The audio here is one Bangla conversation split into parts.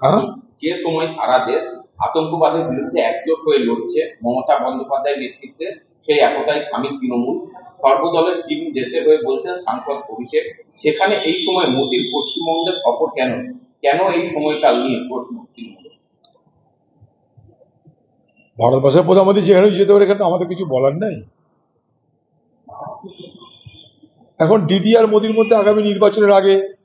হ্যাঁ? যে সময় সারা দেশ আতঙ্কবাদের বিরুদ্ধে একজোট হয়ে লড়ছে মমতা বন্দ্যোপাধ্যায়ের নেতৃত্বে সেই একতাই সামিল তৃণমূল। সর্বদলের টিম দেশে হয়ে বলছেন সাংসদ অভিষেক। সেখানে এই সময় মোদীর পশ্চিমবঙ্গের সফর কেন? কেন এই সময়কাল নিয়ে প্রশ্ন ভারতবর্ষের প্রধানমন্ত্রী যেখানে যেতে পারে এখানে আমাদের কিছু বলার নাই। এখন দিদি আর মোদির মধ্যে আগামী নির্বাচনের আগে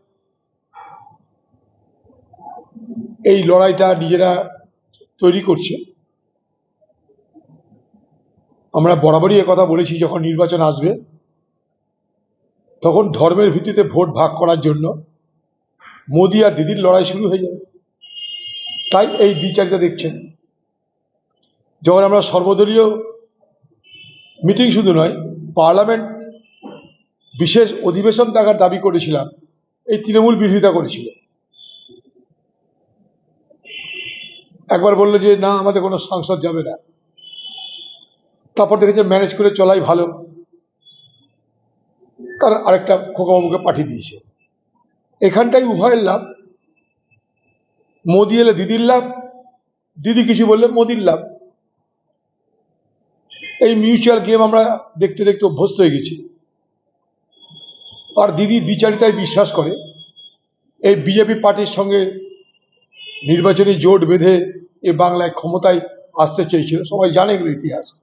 এই লড়াইটা নিজেরা তৈরি করছে। আমরা বরাবরই কথা বলেছি, যখন নির্বাচন আসবে, তখন ধর্মের ভিত্তিতে ভোট ভাগ করার জন্য মোদি আর দিদির লড়াই শুরু হয়ে যাবে। তাই এই দ্বিচারিতা দেখছেন। যখন আমরা সর্বদলীয় মিটিং শুধু নয়, পার্লামেন্ট বিশেষ অধিবেশন ডাকার দাবি করেছিলাম, এই তৃণমূল বিরোধিতা করেছিল। একবার বলল যে, না, আমাদের কোনো সাংসদ যাবে না। তারপর দেখেছে ম্যানেজ করে চলাই ভালো। তার আরেকটা খোকাবাবুকে পাঠিয়ে দিয়েছে। এখানটাই উভয়ের লাভ। মোদি এলে দিদির লাভ, দিদি কিছু বললে মোদির লাভ। এই মিউচুয়াল গেম আমরা দেখতে দেখতে অভ্যস্ত হয়ে গেছি। আর দিদি বিচারিতায় বিশ্বাস করে। এই বিজেপি পার্টির সঙ্গে নির্বাচনী জোট বেঁধে এ বাংলায় ক্ষমতায় আসতে চেয়েছিল। সবাই জানে এগুলো ইতিহাস।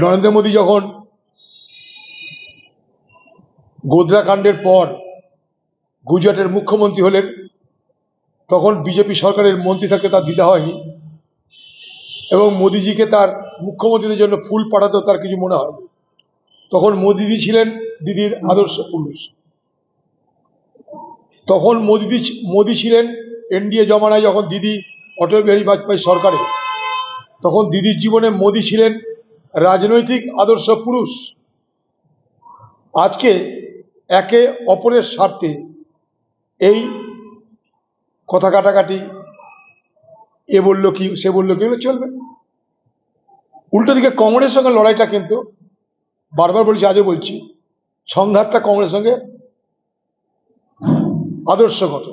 নরেন্দ্র মোদী যখন গোদরা কাণ্ডের পর গুজরাটের মুখ্যমন্ত্রী হলেন, তখন বিজেপি সরকারের মন্ত্রী থাকতে তার দিতে হয়নি এবং মোদিজিকে তার মুখ্যমন্ত্রীদের জন্য ফুল পাঠাতেও তার কিছু মনে হয়নি। তখন মোদিজি ছিলেন দিদির আদর্শ পুরুষ। তখন মোদিদি মোদি ছিলেন এনডিএ জমানায় যখন দিদি অটল বিহারী বাজপেয়ী সরকারে, তখন দিদির জীবনে মোদি ছিলেন রাজনৈতিক আদর্শ পুরুষ। আজকে একে অপরের স্বার্থে এই কথা কাটাকাটি, এ বলল কি, সে বলল কি চলবে। উল্টো দিকে কংগ্রেসের সঙ্গে লড়াইটা কিন্তু বারবার বলছি, আজও বলছি, সংঘাতটা কংগ্রেসের সঙ্গে আদর্শগত।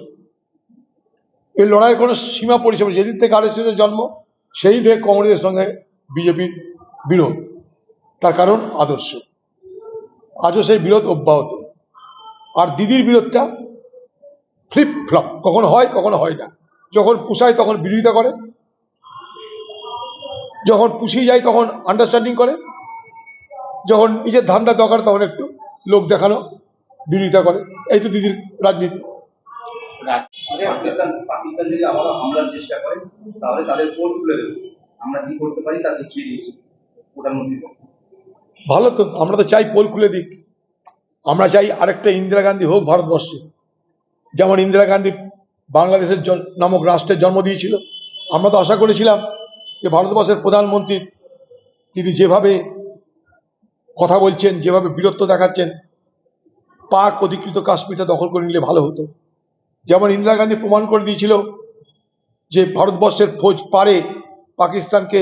এই লড়াইয়ের কোনো সীমা পরিষেবা। যেদিন থেকে আর জন্ম, সেই থেকে কংগ্রেসের সঙ্গে বিজেপির বিরোধ। তার কারণ আদর্শ। আজও সেই বিরোধ অব্যাহত। আর দিদির বিরোধটা ফ্লিপ ফ্লপ কখনো হয় কখনো হয় না। যখন পুষায়, তখন বিরোধিতা করে। যখন পুষিয়ে যায়, তখন আন্ডারস্ট্যান্ডিং করে। যখন নিজের ধান্দা দরকার, তখন একটু লোক দেখানো, বিরোধিতা করে। এই তো দিদির রাজনীতি। পাকিস্তান পাকিস্তান যদি আবারও হামলার চেষ্টা করে, তাহলে তাদের খুলে আমরা কি করতে পারি তা দেখিয়ে দিয়েছি প্রধানমন্ত্রী ভালো তো, আমরা তো চাই পোল খুলে দিক। আমরা চাই আরেকটা ইন্দিরা গান্ধী হোক ভারতবর্ষে। যেমন ইন্দিরা গান্ধী বাংলাদেশের নামক রাষ্ট্রের জন্ম দিয়েছিল। আমরা তো আশা করেছিলাম যে ভারতবর্ষের প্রধানমন্ত্রী তিনি যেভাবে কথা বলছেন, যেভাবে বীরত্ব দেখাচ্ছেন, পাক অধিকৃত কাশ্মীরটা দখল করে নিলে ভালো হতো। যেমন ইন্দিরা গান্ধী প্রমাণ করে দিয়েছিল যে ভারতবর্ষের ফৌজ পারে পাকিস্তানকে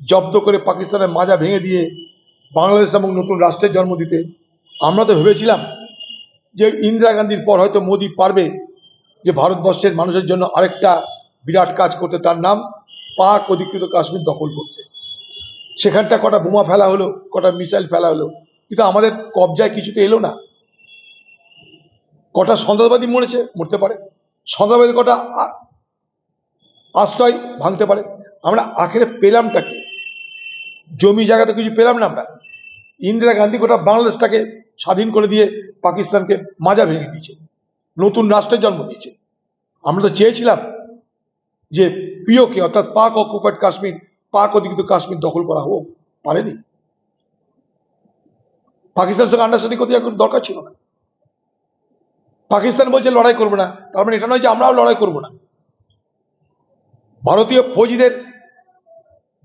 জব্দ করে পাকিস্তানের মাজা ভেঙে দিয়ে বাংলাদেশ এবং নতুন রাষ্ট্রের জন্ম দিতে, আমরা তো ভেবেছিলাম যে ইন্দিরা গান্ধীর পর হয়তো মোদি পারবে যে ভারতবর্ষের মানুষের জন্য আরেকটা বিরাট কাজ করতে, তার নাম পাক অধিকৃত কাশ্মীর দখল করতে। সেখানটা কটা বোমা ফেলা হলো, কটা মিসাইল ফেলা হলো, কিন্তু আমাদের কবজায় কিছুতে এলো না। কটা সন্ত্রাসবাদী মরেছে, মরতে পারে। সন্ত্রাসবাদী কটা আশ্রয় ভাঙতে পারে। আমরা আখেরে পেলামটা কি জমি জায়গাতে কিছু পেলাম না আমরা। ইন্দিরা গান্ধী গোটা বাংলাদেশটাকে স্বাধীন করে দিয়ে পাকিস্তানকে মাজা ভেঙে দিয়েছে। নতুন রাষ্ট্রের জন্ম দিয়েছে। আমরা তো চেয়েছিলাম যে পিওকে, অর্থাৎ পাক অকুপাইড কাশ্মীর, পাক অধিকৃত কাশ্মীর দখল করা হোক। পারেনি। পাকিস্তানের সঙ্গে আন্ডারস্ট্যান্ডিং করতে এখন দরকার ছিল না। পাকিস্তান বলছে লড়াই করব না। তার মানে এটা নয় যে আমরাও লড়াই করব না। ভারতীয় ফৌজিদের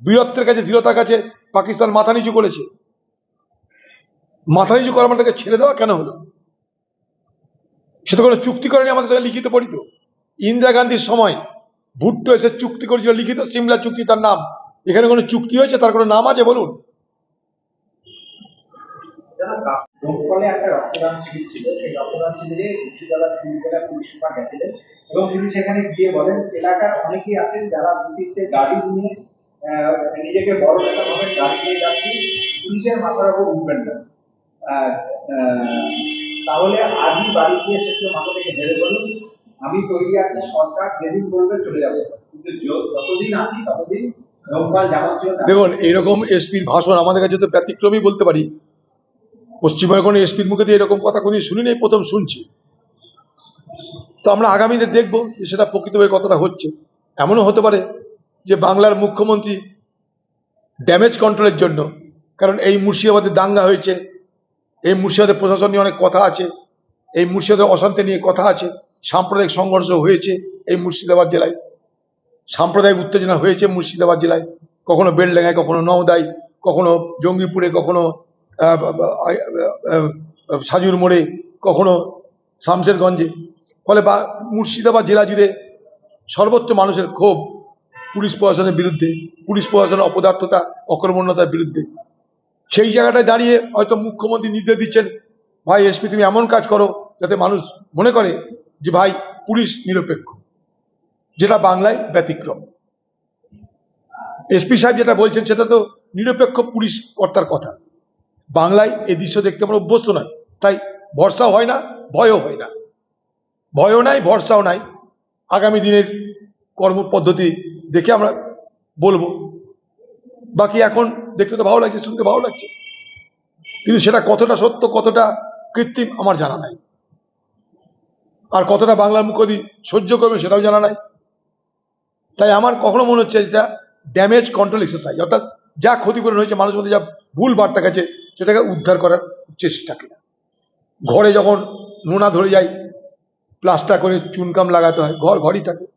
বীরত্বের কাছে দৃঢ়তার কাছে পাকিস্তান মাথা নিচু করেছে। মাথা নিচু করা তাকে ছেড়ে দেওয়া কেন হলো? সে তো কোনো চুক্তি করেনি আমাদের সঙ্গে লিখিত পড়িত ইন্দিরা গান্ধীর সময় ভুট্টো এসে চুক্তি করেছিল লিখিত, সিমলা চুক্তি তার নাম। এখানে কোনো চুক্তি হয়েছে? তার কোনো নাম আছে? বলুন। যারা একটা রক্তদান শিবির ছিল। সেই রক্তদান শিবিরে মুর্শিদাবাদ ক্লিনিকের পুলিশ সুপার গেছিলেন এবং তিনি সেখানে গিয়ে বলেন, এলাকার অনেকেই আছেন যারা দু তিনটে গাড়ি নিয়ে নিজেকে বড় নেতা ভাবে গাড়ি নিয়ে যাচ্ছি। পুলিশের মাথার উপর উঠবেন না। তাহলে আজই বাড়ি গিয়ে সেগুলো মাথা থেকে হেরে বলুন, আমি তৈরি আছি, সরকার যেদিন বলবে চলে যাব। কিন্তু যতদিন আছি ততদিন দেখুন এইরকম এসপির ভাষণ আমাদের কাছে তো ব্যতিক্রমই বলতে পারি। পশ্চিমবঙ্গের কোনো এসপির মুখে দিয়ে এরকম কথা কোনোদিন শুনিনি, এই প্রথম শুনছি। তো আমরা আগামীতে দেখব যে সেটা প্রকৃতভাবে কতটা হচ্ছে। এমনও হতে পারে যে বাংলার মুখ্যমন্ত্রী ড্যামেজ কন্ট্রোলের জন্য, কারণ এই মুর্শিদাবাদে দাঙ্গা হয়েছে, এই মুর্শিদাবাদের প্রশাসন নিয়ে অনেক কথা আছে, এই মুর্শিদাবাদের অশান্তি নিয়ে কথা আছে, সাম্প্রদায়িক সংঘর্ষ হয়েছে এই মুর্শিদাবাদ জেলায়। সাম্প্রদায়িক উত্তেজনা হয়েছে মুর্শিদাবাদ জেলায়। কখনো বেলডাঙ্গায়, কখনো নওদায়, কখনো জঙ্গিপুরে, কখনো সাজুর মোড়ে কখনো শামশেরগঞ্জে। ফলে বা মুর্শিদাবাদ জেলা জুড়ে সর্বোচ্চ মানুষের ক্ষোভ পুলিশ প্রশাসনের বিরুদ্ধে, পুলিশ প্রশাসনের অপদার্থতা, অকর্মণ্যতার বিরুদ্ধে। সেই জায়গাটায় দাঁড়িয়ে হয়তো মুখ্যমন্ত্রী নির্দেশ দিচ্ছেন, ভাই, এসপি, তুমি এমন কাজ করো যাতে মানুষ মনে করে যে, ভাই, পুলিশ নিরপেক্ষ। যেটা বাংলায় ব্যতিক্রম। এসপি সাহেব যেটা বলছেন, সেটা তো নিরপেক্ষ পুলিশ কর্তার কথা। বাংলায় এই দৃশ্য দেখতে আমরা অভ্যস্ত নয়। তাই ভরসাও হয় না, ভয়ও হয় না। ভয়ও নাই, ভরসাও নাই। আগামী দিনের কর্মপদ্ধতি দেখে আমরা বলব। বাকি এখন দেখতে তো ভালো লাগছে, শুনতে ভালো লাগছে। কিন্তু সেটা কতটা সত্য, কতটা কৃত্রিম আমার জানা নাই। আর কতটা বাংলার মুখদি সহ্য করবে সেটাও জানা নাই। তাই আমার কখনো মনে হচ্ছে যেটা ড্যামেজ কন্ট্রোল এক্সারসাইজ অর্থাৎ যা ক্ষতিপূরণ হয়েছে, মানুষের মধ্যে যা ভুল বার্তা গেছে সেটাকে উদ্ধার করার চেষ্টা কিনা। ঘরে যখন নোনা ধরে যায়, প্লাস্টার করে চুনকাম লাগাতে হয় ঘর ঘরই থাকে।